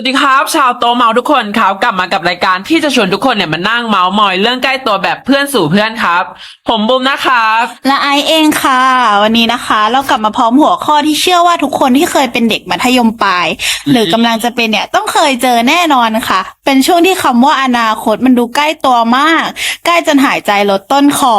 วัสดีครับ ชาวโตะเมาทุกคนครับกลับมากับรายการที่จะชวนทุกคนเนี่ยมานั่งเมาส์มอยเรื่องใกล้ตัวแบบเพื่อนสู่เพื่อนครับ ผมบุมนะครับ และไอซ์เองค่ะ วันนี้นะคะ เรากลับมาพร้อมหัวข้อที่เชื่อว่าทุกคนที่เคยเป็นเด็กมัธยมปลาย หรือกำลังจะเป็นเนี่ยต้องเคยเจอแน่นอนค่ะ เป็นช่วงที่คำว่าอนาคตมันดูใกล้ตัวมาก ใกล้จนหายใจลดต้นคอ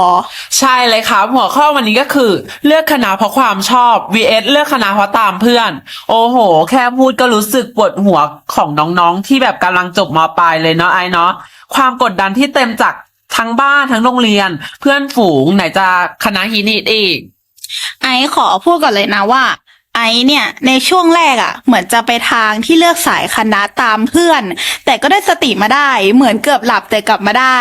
ใช่เลยครับ หัวข้อวันนี้ก็คือ เลือกคณะเพราะความชอบ vs เลือกคณะเพราะตามเพื่อน โอ้โห แค่พูดก็รู้สึกปวดหัวของน้องๆ ที่แบบกำลังจบมปลายเลยเนาะไอเนาะความกดดันที่เต็มจากทั้งบ้านทั้งโรงเรียน เพื่อนฝูงไหนจะคณะฮินิตอีก ไอขอพูดก่อนเลยนะว่า ไอเนี่ยในช่วงแรกอะ่ะ เหมือนจะไปทางที่เลือกสายคณะตามเพื่อน แต่ก็ได้สติมาได้เหมือนเกือบหลับแต่กลับมาได้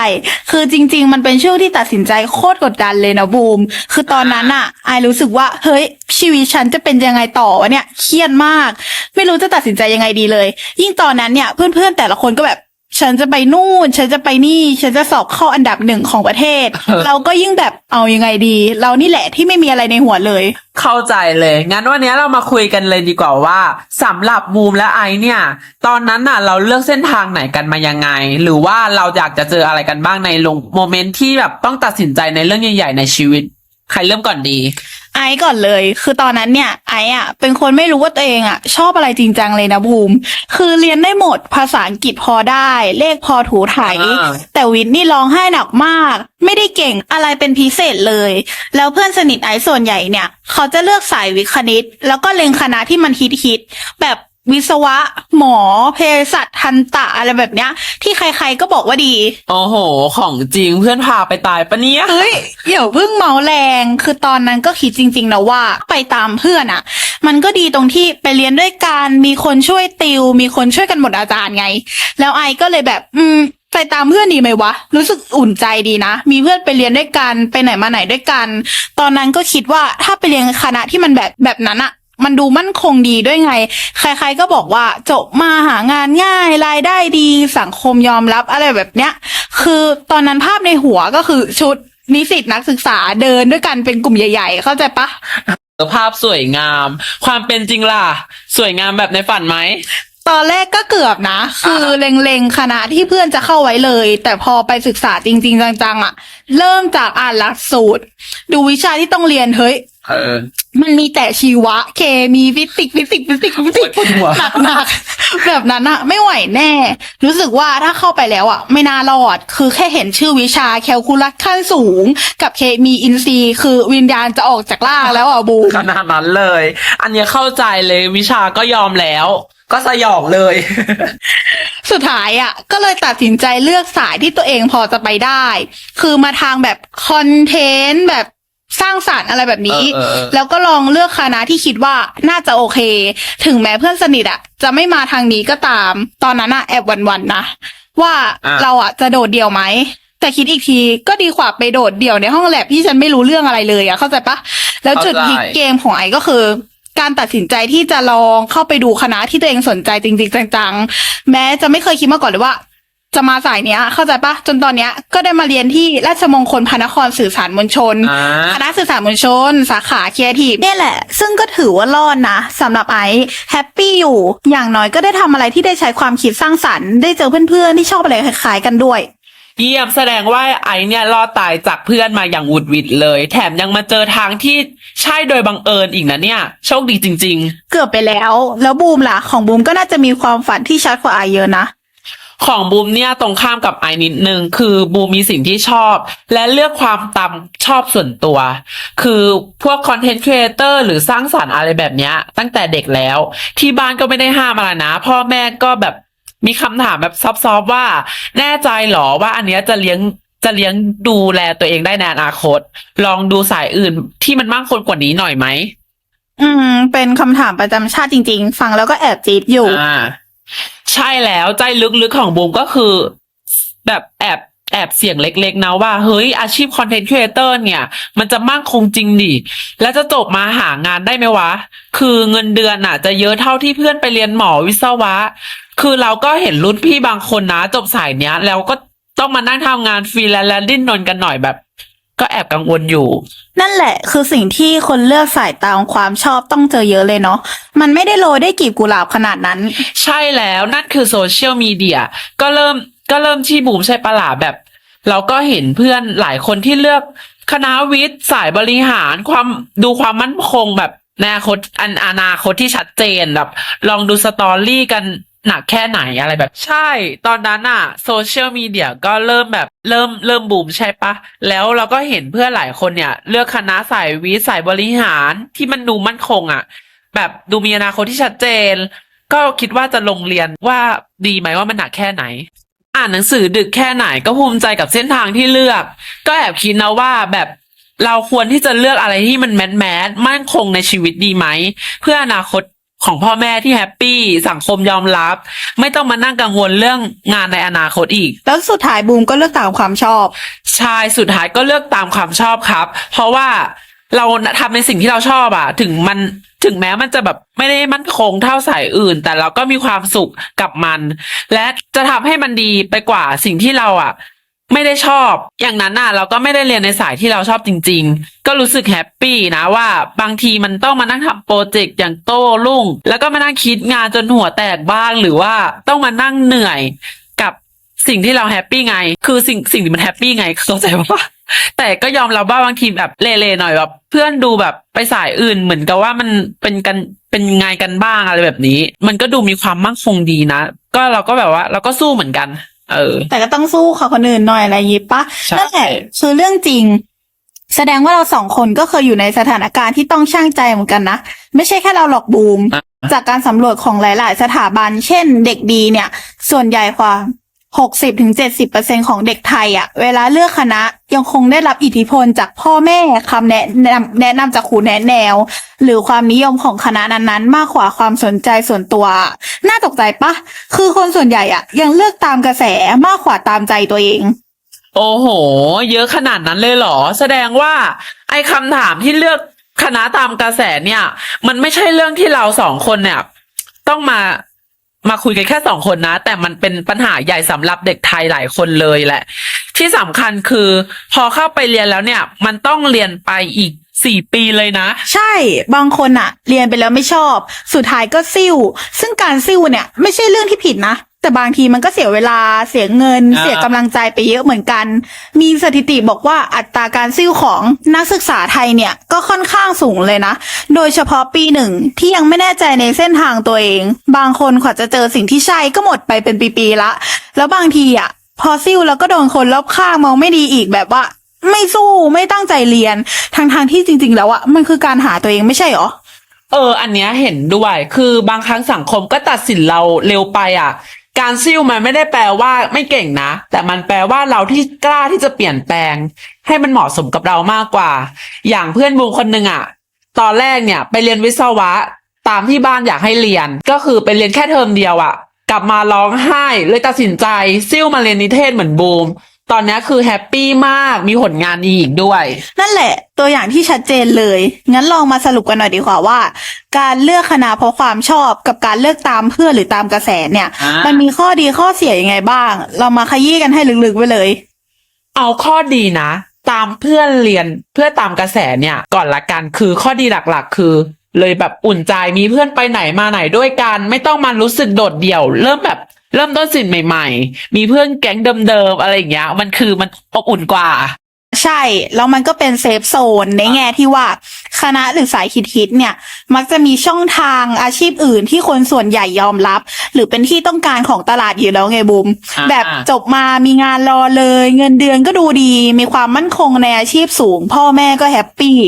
คือจริง ๆ มันเป็นช่วงที่ตัดสินใจโคตรกดดันเลยนะบูม คือตอนนั้นอะ่ะไอรู้สึกว่าเฮ้ยชีวิตฉันจะเป็นยังไงต่อวะเนี่ยเครียดมาก ไม่รู้จะตัดสินใจยังไงดีเลย ยิ่งตอนนั้นเนี่ยเพื่อนๆแต่ละคนก็แบบ ฉันจะไปนู่น ฉันจะไปนี่ ฉันจะสอบเข้าอันดับหนึ่งของประเทศ เราก็ยิ่งแบบเอายังไงดี เรานี่แหละที่ไม่มีอะไรในหัวเลย เข้าใจเลย งั้นวันนี้เรามาคุยกันเลยดีกว่าว่าสำหรับบูมและไอซ์เนี่ย ตอนนั้นน่ะ เราเลือกเส้นทางไหนกันมายังไง หรือว่าเราอยากจะเจออะไรกันบ้างในลงโมเมนต์ที่แบบต้องตัดสินใจในเรื่องใหญ่ๆในชีวิต ใครเริ่มก่อนดี ไอซ์ก่อนเลย คือตอนนั้นเนี่ย ไอซ์อะ เป็นคนไม่รู้ว่าตัวเองอะ ชอบอะไรจริงจังเลยนะบูม คือเรียนได้หมดภาษาอังกฤษพอได้ เลขพอถูไถ อ่า แต่วิทย์นี่ร้องไห้หนักมาก ไม่ได้เก่งอะไรเป็นพิเศษเลย แล้วเพื่อนสนิทไอซ์ส่วนใหญ่เนี่ย เขาจะเลือกสายวิทย์คณิต แล้วก็เล็งคณะที่มันฮิตฮิตๆแบบ วิศวะ หมอเภสัชทันตะอะไรแบบเนี้ย ที่ใครๆก็บอกว่าดี โอ้โห ของจริงเพื่อนพาไปตายปะเนี่ยเฮ้ยเดี๋ยวเพิ่งเมาแรง คือตอนนั้นก็คิดจริง ๆ นะว่าไปตามเพื่อนอะ่ะมันก็ดีตรงที่ไปเรียนด้วยกันมีคนช่วยติว มีคนช่วยกันหมดอาจารย์ไง แล้วไอก็เลยแบบ อืมไปตามเพื่อนดีไหมวะ รู้สึกอุ่นใจดีนะ มีเพื่อนไปเรียนด้วยกัน ไปไหนมาไหนด้วยกัน ตอนนั้นก็คิดว่าถ้าไปเรียนคณะที่มันแบบแบบนั้นอะ มันดูมั่นคงดีด้วยไง ใคร ๆ ก็บอกว่าจบมาหางานง่ายรายได้ดีสังคมยอมรับอะไรแบบเนี้ย คือตอนนั้นภาพในหัวก็คือชุดนิสิตนักศึกษาเดินด้วยกันเป็นกลุ่มใหญ่ ๆ เข้าใจปะภาพสวยงาม ความเป็นจริงล่ะ สวยงามแบบในฝันไหมตอนแรกก็เกือบนะ คือเล็งๆคณะที่เพื่อนจะเข้าไว้เลย แต่พอไปศึกษาจริง ๆ จังๆอะเริ่มจากอ่านหลักสูตร ดูวิชาที่ต้องเรียนเฮ้ย เออ มันมีแต่ชีวะ เคมีฟิสิกส์ฟิสิกส์ฟิสิกส์ฟิสิกส์ปวดหัวหนักหนักๆแบบนั้นอะไม่ไหวแน่ รู้สึกว่าถ้าเข้าไปแล้วอะไม่น่ารอด คือแค่เห็นชื่อวิชาแคลคูลัสขั้นสูง กับเคมีอินทรีย์ คือวิญญาณจะออกจากร่างแล้วอะบูมขนาดนั้นเลย อันเนี้ยเข้าใจเลยวิชาก็ยอมแล้ว ก็สยองเลย สุดท้ายอะก็เลยตัดสินใจเลือกสายที่ตัวเองพอจะไปได้ คือมาทางแบบคอนเทนต์แบบ สร้างสารรค์อะไรแบบนี้ เออเออเออ แล้วก็ลองเลือกคณะที่คิดว่าน่าจะโอเค ถึงแม้เพื่อนสนิทอะจะไม่มาทางนี้ก็ตาม ตอนนั้นอะแอบหวันๆนะ ว่าอะ เราอะจะโดดเดี่ยวไหม แต่คิดอีกทีก็ดีกว่าไปโดดเดี่ยวในห้องแลบที่ฉันไม่รู้เรื่องอะไรเลยอะเข้าใจปะ แล้วจุดพลิกเกมของไอ้ก็คือ การตัดสินใจที่จะลองเข้าไปดูคณะที่ตัวเองสนใจจริงๆจังๆ แม้จะไม่เคยคิดมาก่อนเลยว่า จะมาสายเนี้ย เข้าใจปะจนตอนเนี้ยก็ได้มาเรียนที่ราชมงคลพระนครสื่อสารมวลชนอ่า คณะสื่อสารมวลชน สาขาครีเอทีฟเนี่ยแหละ ซึ่งก็ถือว่ารอดนะสำหรับไอซ์แฮปปี้อยู่ อย่างน้อยก็ได้ทำอะไรที่ได้ใช้ความคิดสร้างสรรค์ได้เจอเพื่อนๆที่ชอบอะไรคล้ายๆกันด้วย เยี่ยมแสดงว่าไอเนี่ยรอดตายจากเพื่อนมาอย่างหวุดหวิดเลย แถมยังมาเจอทางที่ใช่โดยบังเอิญอีกนะเนี่ย โชคดีจริงเกือบไปแล้ว แล้วบูมล่ะ ของบูมก็น่าจะมีความฝันที่ชัดกว่าไอซ์เยอะนะๆ ของบูมเนี่ยตรงข้ามกับไอนิดนึงคือบูมมีสิ่งที่ชอบ และเลือกความตามชอบส่วนตัว คือพวกคอนเทนต์ครีเอเตอร์หรือสร้างสรรค์อะไรแบบเนี้ย ตั้งแต่เด็กแล้ว ที่บ้านก็ไม่ได้ห้ามอะไรนะ พ่อแม่ก็แบบมีคำถามแบบซอฟๆว่า แน่ใจเหรอว่าอันเนี้ยจะเลี้ยงจะเลี้ยงดูแลตัวเองได้ในอนาคต ลองดูสายอื่นที่มันมั่งคงกว่านี้หน่อยไหมอืม เป็นคำถามประจำชาติจริง ๆ ฟังแล้วก็แอบจี๊ดอยู่อ่า ใช่แล้วใจลึกๆของบูมก็คือ แบบแอบแอบเสียงเล็กๆนะว่า เฮ้ย อาชีพคอนเทนต์ครีเอเตอร์เนี่ย มันจะมั่งคงจริงดิแล้วจะจบมาหางานได้ไหมวะ คือเงินเดือนน่ะ จะเยอะเท่าที่เพื่อนไปเรียนหมอวิศวะ คือเราก็เห็นรุ่นพี่บางคนนะ จบสายเนี้ย แล้วก็ต้องมานั่งทำงานฟรีแลนซ์และดิ้นรนกันหน่อยแบบ ก็แอบกังวลอยู่ นั่นแหละ คือสิ่งที่คนเลือกสายตามความชอบต้องเจอเยอะเลยเนาะมันไม่ได้โรยได้วยกลีบกุหลาบขนาดนั้น ใช่แล้วนั่นคือโซเชียลมีเดียก็เริ่มก็เริ่มที่บูมใช่ปะล่ะแบบ เราก็เห็นเพื่อนหลายคนที่เลือกคณะวิทย์สายบริหารความดูความมั่นคงแบบในอนาคตอันอนาคตที่ชัดเจนแบบ ลองดูสตอรี่กัน หนักแค่ไหนอะไรแบบ ใช่ ตอนนั้นอะโซเชียลมีเดียก็เริ่มแบบเริ่มเริ่มบูมใช่ปะ แล้วเราก็เห็นเพื่อนหลายคนเนี่ย เลือกคณะสายวิทย์สายบริหารที่มันดูมั่นคงอะแบบดูมีอนาคตที่ชัดเจน ก็คิดว่าจะลงเรียนว่าดีไหมว่ามันหนักแค่ไหน อ่านหนังสือดึกแค่ไหนก็ภูมิใจกับเส้นทางที่เลือก ก็แอบคิดนะว่าแบบเราควรที่จะเลือกอะไรที่มันแมสแมสมั่นคงในชีวิตดีไหม เพื่ออนาคต ของพ่อแม่ที่แฮปปี้สังคมยอมรับ ไม่ต้องมานั่งกังวลเรื่องงานในอนาคตอีก แล้วสุดท้ายบูมก็เลือกตามความชอบใช่สุดท้ายก็เลือกตามความชอบครับ เพราะว่าเราทำในสิ่งที่เราชอบอะถึงมันถึงแม้มันจะแบบไม่ได้มั่นคงเท่าสายอื่น แต่เราก็มีความสุขกับมัน และจะทำให้มันดีไปกว่าสิ่งที่เราอะ ไม่ได้ชอบ อย่างนั้นน่ะเราก็ไม่ได้เรียนในสายที่เราชอบจริง ๆ ก็รู้สึกแฮปปี้นะว่า บางทีมันต้องมานั่งทำโปรเจกต์อย่างโต้รุ่ง แล้วก็มานั่งคิดงานจนหัวแตกบ้างหรือว่าต้องมานั่งเหนื่อยกับสิ่งที่เราแฮปปี้ไง คือสิ่งสิ่งที่มันแฮปปี้ไงเข้าใจปะแต่ก็ยอมรับว่าบางทีแบบเละๆหน่อยแบบเพื่อนดูแบบไปสายอื่นเหมือนกับว่ามันเป็นกันเป็นไงกันบ้างอะไรแบบนี้ มันก็ดูมีความมั่นคงดีนะ ก็เราก็แบบว่า เราก็สู้เหมือนกัน เออ แต่ก็ต้องสู้ค่ะคนอื่นหน่อยอะไรอยิบปะใช่นั่นแหละคือเรื่องจริง แสดงว่าเราสองคนก็เคยอยู่ในสถานการณ์ที่ต้องช่างใจเหมือนกันนะ ไม่ใช่แค่เราหรอกบูมอะจากการสำรวจของหลาย ๆ สถาบัน เช่น เด็กดีเนี่ย ส่วนใหญ่กว่า หกสิบถึงเจ็ดสิบเปอร์เซ็นของเด็กไทยอะเวลาเลือกคณะยังคงได้รับอิทธิพลจากพ่อแม่คำแนะนำแนะนำจากครูแนะแนว หรือความนิยมของคณะนั้นๆ มากกว่าความสนใจส่วนตัว น่าตกใจปะ คือคนส่วนใหญ่อะ ยังเลือกตามกระแสมากกว่าตามใจตัวเอง โอ้โห เยอะขนาดนั้นเลยเหรอ แสดงว่า ไอ้คำถามที่เลือกคณะตามกระแสเนี่ย มันไม่ใช่เรื่องที่เราสองคนเนี่ย ต้องมา มาคุยกันแค่สองคนนะ แต่มันเป็นปัญหาใหญ่สำหรับเด็กไทยหลายคนเลยแหละ ที่สำคัญคือ พอเข้าไปเรียนแล้วเนี่ย มันต้องเรียนไปอีกสี่ปีเลยนะ ใช่บางคนอะเรียนไปแล้วไม่ชอบ สุดท้ายก็ซิ่ว ซึ่งการซิ่วเนี่ย ไม่ใช่เรื่องที่ผิดนะ แต่บางทีมันก็เสียเวลาเสียเงิน อ่า เสียกำลังใจไปเยอะเหมือนกัน มีสถิติบอกว่าอัตราการซิ่วของนักศึกษาไทยเนี่ยก็ค่อนข้างสูงเลยนะ โดยเฉพาะปีหนึ่งที่ยังไม่แน่ใจในเส้นทางตัวเอง บางคนกว่าจะเจอสิ่งที่ใช่ก็หมดไปเป็นปีๆละ แล้วบางทีอะ พอซิ่วแล้วก็โดนคนรอบข้างมองไม่ดีอีกแบบว่า ไม่สู้ไม่ตั้งใจเรียนทางทางๆที่จริง ๆ แล้วอะมันคือการหาตัวเองไม่ใช่หรอ เออ อันเนี้ยเห็นด้วย คือบางครั้งสังคมก็ตัดสินเราเร็วไปอะ การซิ่วมันไม่ได้แปลว่าไม่เก่งนะ แต่มันแปลว่าเราที่กล้าที่จะเปลี่ยนแปลง ให้มันเหมาะสมกับเรามากกว่า อย่างเพื่อนบูคนหนึ่งอะตอนแรกเนี่ยไปเรียนวิศวะตามที่บ้านอยากให้เรียน ก็คือไปเรียนแค่เทอมเดียวอะกลับมาร้องไห้เลยตัดสินใจซิ่วมาเรียนนิเทศเหมือนบูม ตอนเนี้ยคือแฮปปี้มากมีผลงานดีอีกด้วย นั่นแหละ ตัวอย่างที่ชัดเจนเลย งั้นลองมาสรุปกันหน่อยดีกว่าว่า การเลือกคณะเพราะความชอบกับการเลือกตามเพื่อนหรือตามกระแสเนี่ย อ่ามั มันมีข้อดีข้อเสียยังไงบ้าง เรามาขยี้กันให้ลึกๆไปเลย เอาข้อดีนะ ตามเพื่อนเรียนเพื่อตามกระแสเนี่ย ก่อนละกันคือข้อดีหลักๆ คือ เลยแบบอุ่นใจมีเพื่อนไปไหนมาไหนด้วยกัน ไม่ต้องมารู้สึกโดดเดี่ยว เริ่มแบบ เริ่มต้นสิ่งใหม่ ๆ มีเพื่อนแก๊งเดิมๆอะไรอย่างเงี้ยมันคือมันอบอุ่นกว่า ใช่ แล้วมันก็เป็นเซฟโซนในแง่ที่ว่าคณะหรือสายคิดๆเนี่ย มักจะมีช่องทางอาชีพอื่นที่คนส่วนใหญ่ยอมรับ หรือเป็นที่ต้องการของตลาดอยู่แล้วไงบุมอ่า แบบจบมามีงานรอเลย เงินเดือนก็ดูดี มีความมั่นคงในอาชีพสูง พ่อแม่ก็แฮปปี้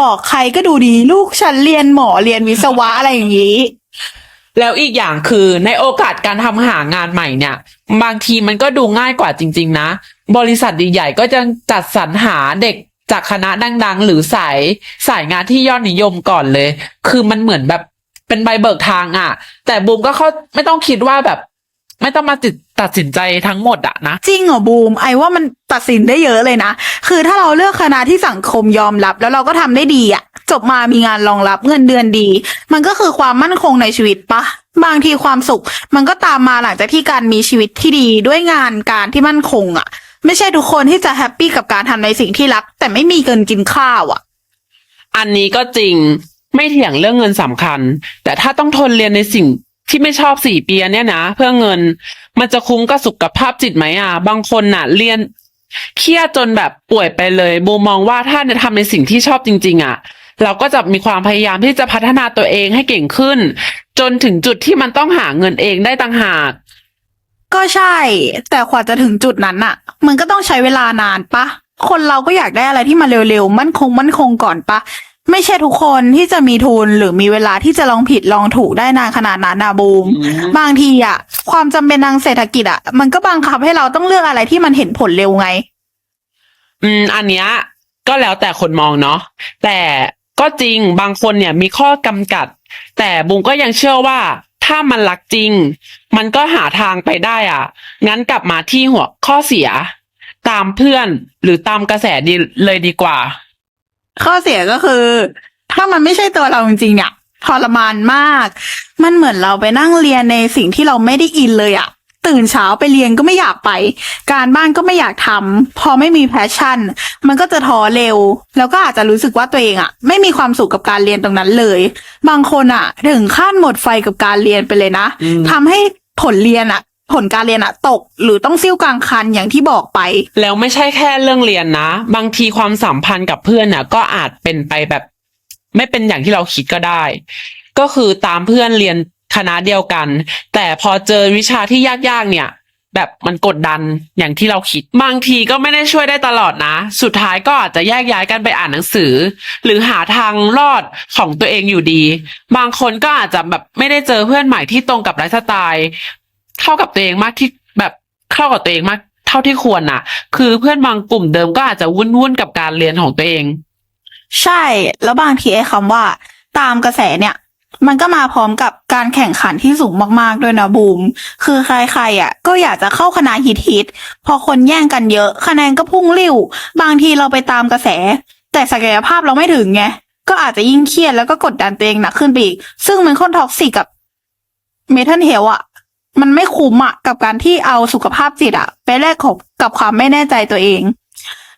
บอกใครก็ดูดีลูกฉันเรียนหมอเรียนวิศวะอะไรอย่างนี้ แล้วอีกอย่างคือในโอกาสการทำหางานใหม่เนี่ย บางทีมันก็ดูง่ายกว่าจริง ๆ นะ บริษัทใหญ่ๆก็จะจัดสรรหาเด็กจากคณะดัง ๆ หรือสายสายงานที่ยอดนิยมก่อนเลย คือมันเหมือนแบบเป็นใบเบิกทางอะ่ะ แต่บูมก็เขาไม่ต้องคิดว่าแบบ ไม่ต้องมาติดตัดสินใจทั้งหมดอะนะ จริงเหรอบูม ไอว่ามันตัดสินได้เยอะเลยนะ คือถ้าเราเลือกคณะที่สังคมยอมรับ แล้วเราก็ทำได้ดีอะ จบมามีงานรองรับเงินเดือนดี มันก็คือความมั่นคงในชีวิตปะบางทีความสุข มันก็ตามมาหลังจากที่การมีชีวิตที่ดีด้วยงานการที่มั่นคงอะไม่ใช่ทุกคนที่จะแฮปปี้กับการทำในสิ่งที่รัก แต่ไม่มีเงินกินข้าวอะ อันนี้ก็จริงไม่เถียงเรื่องเงินสำคัญ แต่ถ้าต้องทนเรียนในสิ่งที่ไม่ชอบสี่ปีเนี่ยนะเพื่อเงิน มันจะคุ้มกับสุขภาพจิตไหมอะ บางคนน่ะ เรียนเครียดจนแบบป่วยไปเลยบูมองว่าถ้าจะทำในสิ่งที่ชอบจริง ๆ อะ เราก็จะมีความพยายามที่จะพัฒนาตัวเองให้เก่งขึ้น จนถึงจุดที่มันต้องหาเงินเองได้ต่างหาก ก็ใช่ แต่กว่าจะถึงจุดนั้นน่ะมันก็ต้องใช้เวลานานปะคนเราก็อยากได้อะไรที่มันเร็วๆ มั่นคงมั่นคงก่อนปะไม่ใช่ทุกคนที่จะมีทุนหรือมีเวลาที่จะลองผิดลองถูกได้นานขนาดนั้นนะบูม บางทีอะความจำเป็นทางเศรษฐกิจอะมันก็บังคับให้เราต้องเลือกอะไรที่มันเห็นผลเร็วไง อืม อันเนี้ยก็แล้วแต่คนมองเนาะแต่ ก็จริงบางคนเนี่ยมีข้อกำกัด แต่บุมก็ยังเชื่อว่า ถ้ามันรักจริง มันก็หาทางไปได้อะ งั้นกลับมาที่หัวข้อเสีย ตามเพื่อนหรือตามกระแสดีเลยดีกว่า ข้อเสียก็คือ ถ้ามันไม่ใช่ตัวเราจริงๆเนี่ยทรมานมาก มันเหมือนเราไปนั่งเรียนในสิ่งที่เราไม่ได้อินเลยอะ ตื่นเช้าไปเรียนก็ไม่อยากไป การบ้านก็ไม่อยากทำพอไม่มีแพชชั่น มันก็จะท้อเร็ว แล้วก็อาจจะรู้สึกว่าตัวเองอะไม่มีความสุขกับการเรียนตรงนั้นเลย บางคนอะถึงขั้นหมดไฟกับการเรียนไปเลยนะอืมทำให้ผลเรียนอะผลการเรียนอะตกหรือต้องซิ่วกลางคันอย่างที่บอกไป แล้วไม่ใช่แค่เรื่องเรียนนะ บางทีความสัมพันธ์กับเพื่อนน่ะก็อาจเป็นไปแบบ ไม่เป็นอย่างที่เราคิดก็ได้ ก็คือตามเพื่อนเรียน คณะเดียวกัน แต่พอเจอวิชาที่ยากๆเนี่ย แบบมันกดดันอย่างที่เราคิด บางทีก็ไม่ได้ช่วยได้ตลอดนะ สุดท้ายก็อาจจะแยกย้ายกันไปอ่านหนังสือ หรือหาทางรอดของตัวเองอยู่ดี บางคนก็อาจจะแบบไม่ได้เจอเพื่อนใหม่ที่ตรงกับไลฟ์สไตล์เข้ากับตัวเองมากที่แบบเข้ากับตัวเองมากเท่าที่ควรน่ะ คือเพื่อนบางกลุ่มเดิมก็อาจจะวุ่นวุ่นๆกับการเรียนของตัวเอง ใช่ แล้วบางทีไอ้คำว่า ตามกระแสเนี่ย มันก็มาพร้อมกับการแข่งขันที่สูงมากๆด้วยนะบูม คือใครๆอะ ก็อยากจะเข้าคณะฮิตฮิตๆพอคนแย่งกันเยอะคะแนนก็พุ่งริ้ว บางทีเราไปตามกระแส แต่ศักยภาพเราไม่ถึงไง ก็อาจจะยิ่งเครียดแล้วก็กดดันตัวเองหนักขึ้นไปอีก ซึ่งมันค่อนท็อกซิกกับเมทัลเฮลอะ มันไม่คุ้มอะกับการที่เอาสุขภาพจิตอะ ไปแลกกับกับความไม่แน่ใจตัวเอง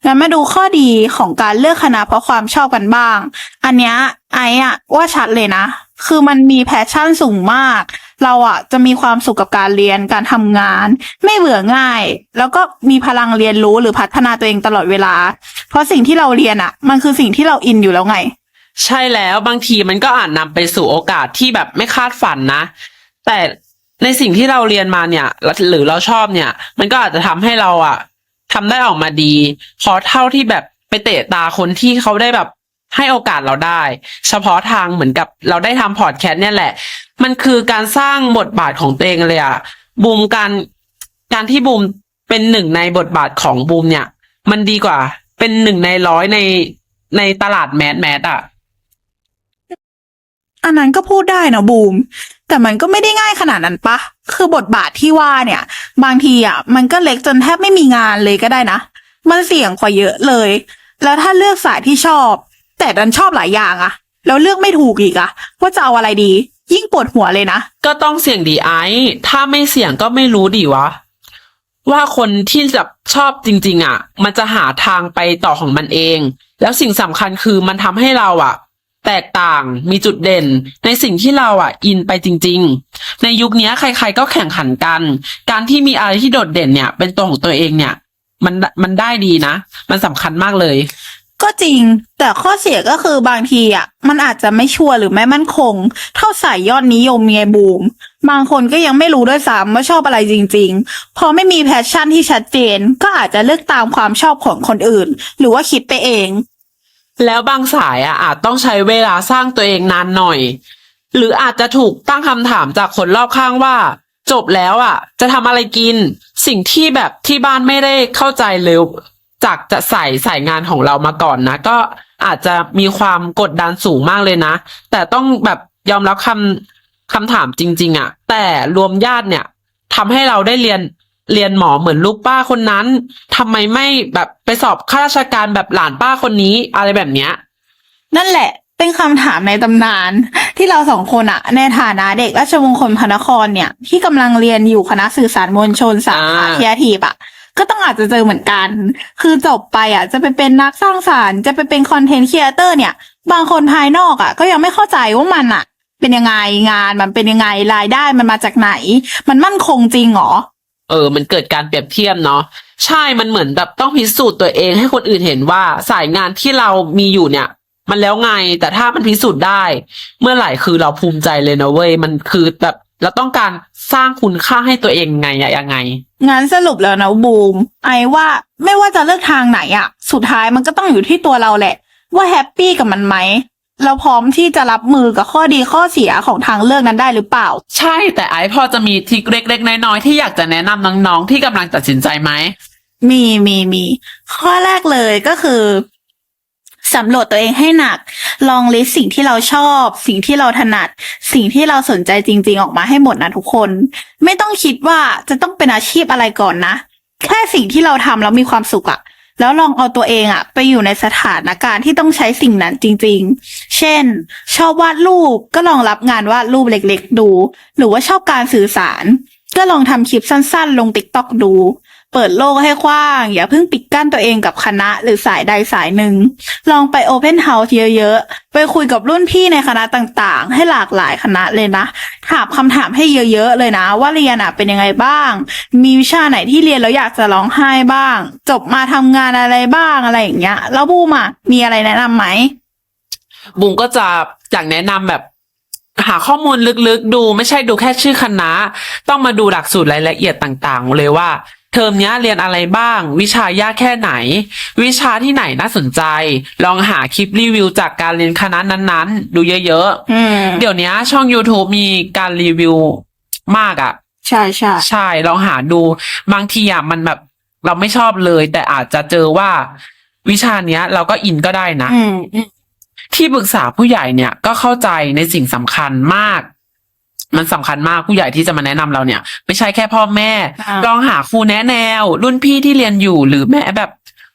งั้นมาดูข้อดีของการเลือกคณะเพราะความชอบกันบ้าง อันเนี้ยไอ้อะว่าชัดเลยนะ คือมันมีแพชชั่นสูงมาก เราอะจะมีความสุขกับการเรียนการทำงาน ไม่เบื่อง่าย แล้วก็มีพลังเรียนรู้หรือพัฒนาตัวเองตลอดเวลา เพราะสิ่งที่เราเรียนอะมันคือสิ่งที่เราอินอยู่แล้วไง ใช่แล้วบางทีมันก็อาจนำไปสู่โอกาสที่แบบไม่คาดฝันนะ แต่ในสิ่งที่เราเรียนมาเนี่ย หรือเราชอบเนี่ย มันก็อาจจะทำให้เราอะทำได้ออกมาดีเพราะเท่าที่แบบไปเตะตาคนที่เขาได้แบบ ให้โอกาสเราได้ เฉพาะทางเหมือนกับเราได้ทำพอดแคสต์เนี่ยแหละ มันคือการสร้างบทบาทของตัวเองเลยอะบูมการการที่บูมเป็นหนึ่งในบทบาทของบูมเนี่ย มันดีกว่า เป็นหนึ่งในร้อยในในตลาดแมสแมสอะอันนั้นก็พูดได้นะบูม แต่มันก็ไม่ได้ง่ายขนาดนั้นปะ คือบทบาทที่ว่าเนี่ย บางทีอะ มันก็เล็กจนแทบไม่มีงานเลยก็ได้นะ มันเสี่ยงกว่าเยอะเลย แล้วถ้าเลือกสายที่ชอบ แต่ดันชอบหลายอย่างอะแล้วเลือกไม่ถูกอีกอะว่าจะเอาอะไรดี ยิ่งปวดหัวเลยนะ ก็ต้องเสี่ยงดีไอซ์ถ้าไม่เสี่ยงก็ไม่รู้ดีวะ ว่าคนที่จะชอบจริง ๆอะมันจะหาทางไปต่อของมันเอง แล้วสิ่งสำคัญคือมันทำให้เราอะแตกต่างมีจุดเด่น ในสิ่งที่เราอะ อินไปจริง ๆ ในยุคนี้ใคร ๆ ก็แข่งขันกัน การที่มีอะไรที่โดดเด่นเนี่ย เป็นตัวของตัวเองเนี่ย มันมันได้ดีนะ มันสำคัญมากเลย ก็จริง แต่ข้อเสียก็คือบางทีอะ มันอาจจะไม่ชัวร์หรือไม่มั่นคง เท่าสายยอดนิยมไงบูม บางคนก็ยังไม่รู้ด้วยซ้ำว่าชอบอะไรจริง ๆ พอไม่มีแพชชั่นที่ชัดเจน ก็อาจจะเลือกตามความชอบของคนอื่น หรือว่าคิดไปเอง แล้วบางสายอะอาจต้องใช้เวลาสร้างตัวเองนานหน่อย หรืออาจจะถูกตั้งคำถามจากคนรอบข้างว่า จบแล้วอะ จะทำอะไรกิน สิ่งที่แบบที่บ้านไม่ได้เข้าใจเลย จากจะใส่ใส่งานของเรามาก่อนนะ ก็อาจจะมีความกดดันสูงมากเลยนะ แต่ต้องแบบยอมรับคำคำถามจริง ๆอะ แต่รวมญาติเนี่ยทำให้เราได้เรียนเรียนหมอเหมือนลูกป้าคนนั้นทำไมไม่แบบไปสอบข้าราชการแบบหลานป้าคนนี้อะไรแบบเนี้ย นั่นแหละ เป็นคำถามในตำนาน ที่เราสองคนอะในฐานะเด็กราชมงคลพระนครเนี่ย ที่กำลังเรียนอยู่คณะสื่อสารมวลชนสาขาอ่าครีเอทีฟอะ ก็ต้องอาจจะเจอเหมือนกัน คือจบไปอะ จะไปเป็นนักสร้างสารรค์จะไปเป็นคอนเทนต์ครีเอเตอร์เนี่ย บางคนภายนอกอะ ก็ยังไม่เข้าใจว่ามันอะ เป็นยังไงงานมันเป็นยังไงรายได้มันมาจากไหน มันมั่นคงจริงเหรอเออ มันเกิดการเปรียบเทียบเนาะใช่มันเหมือนแบบต้องพิสูจน์ตัวเองให้คนอื่นเห็นว่าสายงานที่เรามีอยู่เนี่ย มันแล้วไงแต่ถ้ามันพิสูจน์ได้ เมื่อไหร่คือเราภูมิใจเลยนะเว้ยมันคือแบบเราต้องการ สร้างคุณค่าให้ตัวเองไงอะยังไง งั้นสรุปแล้วนะบูม ไอว่าไม่ว่าจะเลือกทางไหนอะสุดท้ายมันก็ต้องอยู่ที่ตัวเราแหละ ว่าแฮปปี้กับมันไหมเราพร้อมที่จะรับมือกับข้อดีข้อเสียของทางเลือกนั้นได้หรือเปล่า ใช่แต่ไอซ์พอจะมีทริคเล็กๆน้อยๆที่อยากจะแนะนำน้องๆที่กำลังตัดสินใจไหมมีมีมี ข้อแรกเลยก็คือ สำรวจตัวเองให้หนัก ลองลิสต์สิ่งที่เราชอบ สิ่งที่เราถนัด สิ่งที่เราสนใจจริง ๆ ออกมาให้หมดนะทุกคน ไม่ต้องคิดว่าจะต้องเป็นอาชีพอะไรก่อนนะ แค่สิ่งที่เราทำแล้วมีความสุขอะแล้วลองเอาตัวเองอะไปอยู่ในสถานการณ์ที่ต้องใช้สิ่งนั้นจริง ๆ เช่น ชอบวาดรูปก็ลองรับงานวาดรูปเล็ก ๆ ดู หรือว่าชอบการสื่อสาร ก็ลองทำคลิปสั้น ๆ ลงติ๊กต็อกดู เปิดโลกให้กว้าง อย่าเพิ่งปิดกั้นตัวเองกับคณะหรือสายใดสายหนึ่ง ลองไปโอเพนเฮาส์เยอะๆ ไปคุยกับรุ่นพี่ในคณะต่างๆ ให้หลากหลายคณะเลยนะ ถามคำถามให้เยอะๆ เลยนะ ว่าเรียนอะเป็นยังไงบ้าง มีวิชาไหนที่เรียนแล้วอยากจะร้องไห้บ้าง จบมาทำงานอะไรบ้างอะไรอย่างเงี้ย แล้วบูมอะมีอะไรแนะนำไหมบุมก็จะอยากแนะนำแบบหาข้อมูลลึกๆ ดูไม่ใช่ดูแค่ชื่อคณะ ต้องมาดูหลักสูตรรายละเอียดต่าง ๆ เลยว่า เทอมเนี้ยเรียนอะไรบ้าง วิชายากแค่ไหน วิชาที่ไหนน่าสนใจ ลองหาคลิปรีวิวจากการเรียนคณะนั้นๆ ดูเยอะอืมๆเดี๋ยวเนี้ยช่อง YouTube มีการรีวิวมากอะ่ะ ใช่ใช่ใช่ลองหาดูบางทีอะมันแบบเราไม่ชอบเลย แต่อาจจะเจอว่า วิชาเนี้ย เราก็อินก็ได้นะอืมอืมที่ปรึกษาผู้ใหญ่เนี่ยก็เข้าใจในสิ่งสำคัญมาก มันสำคัญมากผู้ใหญ่ที่จะมาแนะนำเราเนี่ย ไม่ใช่แค่พ่อแม่อ่าลองหาครูแนะแนว รุ่นพี่ที่เรียนอยู่หรือแม้แบบ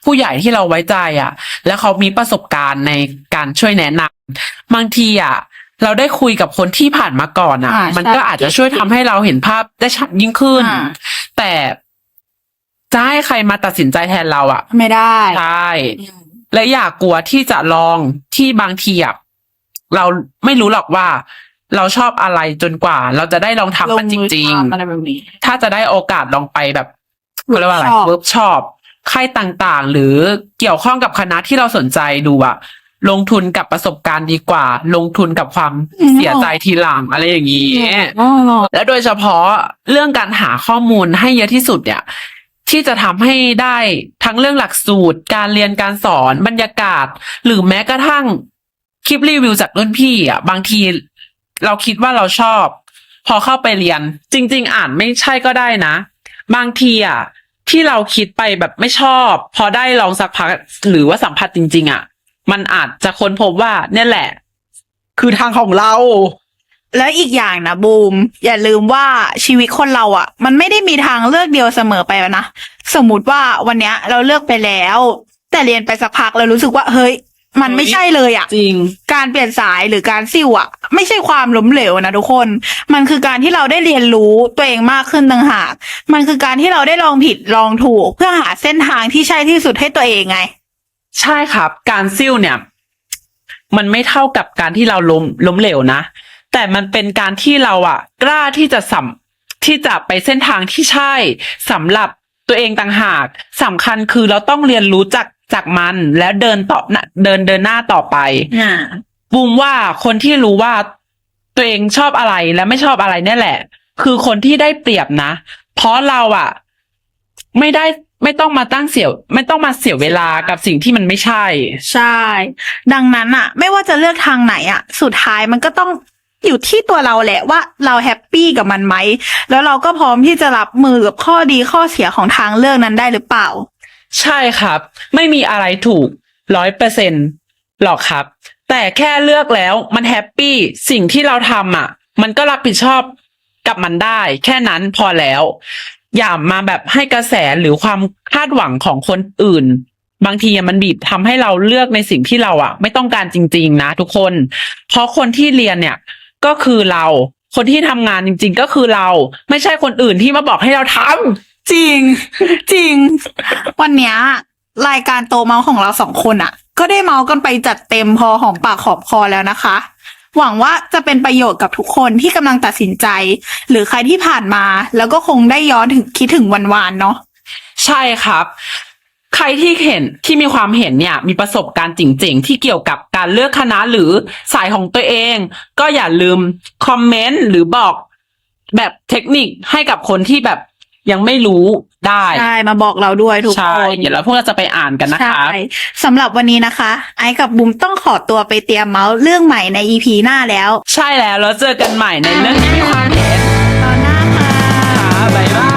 ผู้ใหญ่ที่เราไว้ใจอะ แล้วเขามีประสบการณ์ในการช่วยแนะนำบางทีอะเราได้คุยกับคนที่ผ่านมาก่อนอะอ่ามันใช่ก็อาจจะช่วยทำให้เราเห็นภาพได้ชัดยิ่งขึ้นอ่าแต่จะให้ใครมาตัดสินใจแทนเราอะ ไม่ได้ใช่และอย่ากลัวที่จะลองที่บางทีอะเราไม่รู้หรอกว่า เราชอบอะไรจนกว่า เราจะได้ลองทำมันจริงลมือทำอะไรแบบนี้ ๆ ถ้าจะได้โอกาสลองไปแบบเขาเรียกว่าอะไร Workshop เวิร์กช็อปค่ายต่างๆ หรือเกี่ยวข้องกับคณะที่เราสนใจดูอะลงทุนกับประสบการณ์ดีกว่า ลงทุนกับความอืม เสียใจทีหลังอะไรอย่างนี้ อ๋อและโดยเฉพาะเรื่องการหาข้อมูลให้เยอะที่สุดเนี่ย ที่จะทำให้ได้ทั้งเรื่องหลักสูตร การเรียนการสอนบรรยากาศ หรือแม้กระทั่งคลิปรีวิวจากรุ่นพี่อะบางที เราคิดว่าเราชอบ พอเข้าไปเรียน จริง ๆ อ่านไม่ใช่ก็ได้นะ บางทีอะที่เราคิดไปแบบไม่ชอบ พอได้ลองสักพักหรือว่าสัมผัสจริง ๆ อะ มันอาจจะค้นพบว่า เนี่ยแหละ คือทางของเรา แล้วอีกอย่างนะบูม อย่าลืมว่าชีวิตคนเราอะ มันไม่ได้มีทางเลือกเดียวเสมอไปนะ สมมติว่าวันเนี้ย เราเลือกไปแล้ว แต่เรียนไปสักพักเรารู้สึกว่าเฮ้ย มันไม่ใช่เลยอะจริง การเปลี่ยนสายหรือการซิ่วอะไม่ใช่ความล้มเหลวนะทุกคน มันคือการที่เราได้เรียนรู้ตัวเองมากขึ้นต่างหาก มันคือการที่เราได้ลองผิดลองถูก เพื่อหาเส้นทางที่ใช่ที่สุดให้ตัวเองไง ใช่ครับ การซิ่วเนี่ย มันไม่เท่ากับการที่เราล้มล้มเหลวนะ แต่มันเป็นการที่เราอะกล้าที่จะสัมที่จะไปเส้นทางที่ใช่สำหรับตัวเองต่างหากสำคัญคือเราต้องเรียนรู้จาก จากมันแล้วเดินต่อนะเดินเดินหน้าต่อไปอ่าบูมว่าคนที่รู้ว่าตัวเองชอบอะไรและไม่ชอบอะไรเนี่ยแหละ คือคนที่ได้เปรียบนะ เพราะเราอะไม่ได้ไม่ต้องมาตั้งเสียไม่ต้องมาเสียเวลากับสิ่งที่มันไม่ใช่ ใช่ ดังนั้นอะไม่ว่าจะเลือกทางไหนอะสุดท้ายมันก็ต้องอยู่ที่ตัวเราแหละว่าเราแฮปปี้กับมันไหม แล้วเราก็พร้อมที่จะรับมือกับข้อดีข้อเสียของทางเลือกนั้นได้หรือเปล่า ใช่ครับ ไม่มีอะไรถูกร้อยเปอร์เซ็นหรอกครับ แต่แค่เลือกแล้วมันแฮปปี้สิ่งที่เราทำอะ มันก็รับผิดชอบกับมันได้ แค่นั้นพอแล้ว อย่ามาแบบให้กระแสหรือความคาดหวังของคนอื่น บางทีมันบีบทำให้เราเลือกในสิ่งที่เราอะ ไม่ต้องการจริง ๆ นะทุกคน เพราะคนที่เรียนเนี่ยก็คือเรา คนที่ทำงานจริง ๆ ก็คือเรา ไม่ใช่คนอื่นที่มาบอกให้เราทำ จริง จริง วันเนี้ยรายการโตเมาส์ของเราสองคนอะก็ได้เมาส์กันไปจัดเต็มพอหอมปากหอมคอแล้วนะคะ หวังว่าจะเป็นประโยชน์กับทุกคนที่กำลังตัดสินใจ หรือใครที่ผ่านมา แล้วก็คงได้ย้อนถึงคิดถึงวันวานๆเนาะใช่ครับ ใครที่เห็นที่มีความเห็นเนี่ย มีประสบการณ์จริง ๆ ที่เกี่ยวกับการเลือกคณะหรือสายของตัวเอง ก็อย่าลืมคอมเมนต์หรือบอกแบบเทคนิคให้กับคนที่แบบ ยังไม่รู้ได้ ใช่มาบอกเราด้วยทุกคใช่ น เดี๋ยวเราพวกเราจะไปอ่านกันนะคะ ใช่สำหรับวันนี้นะคะ ไอ้กับบุมต้องขอตัวไปเตรียมเมาส์เรื่องใหม่ในอีพีหน้าแล้ว ใช่แล้วแล้วเจอกันใหม่ในเรื่องที่มีความเห็นตอนหน้าค่ค่ะบ๊ายบาย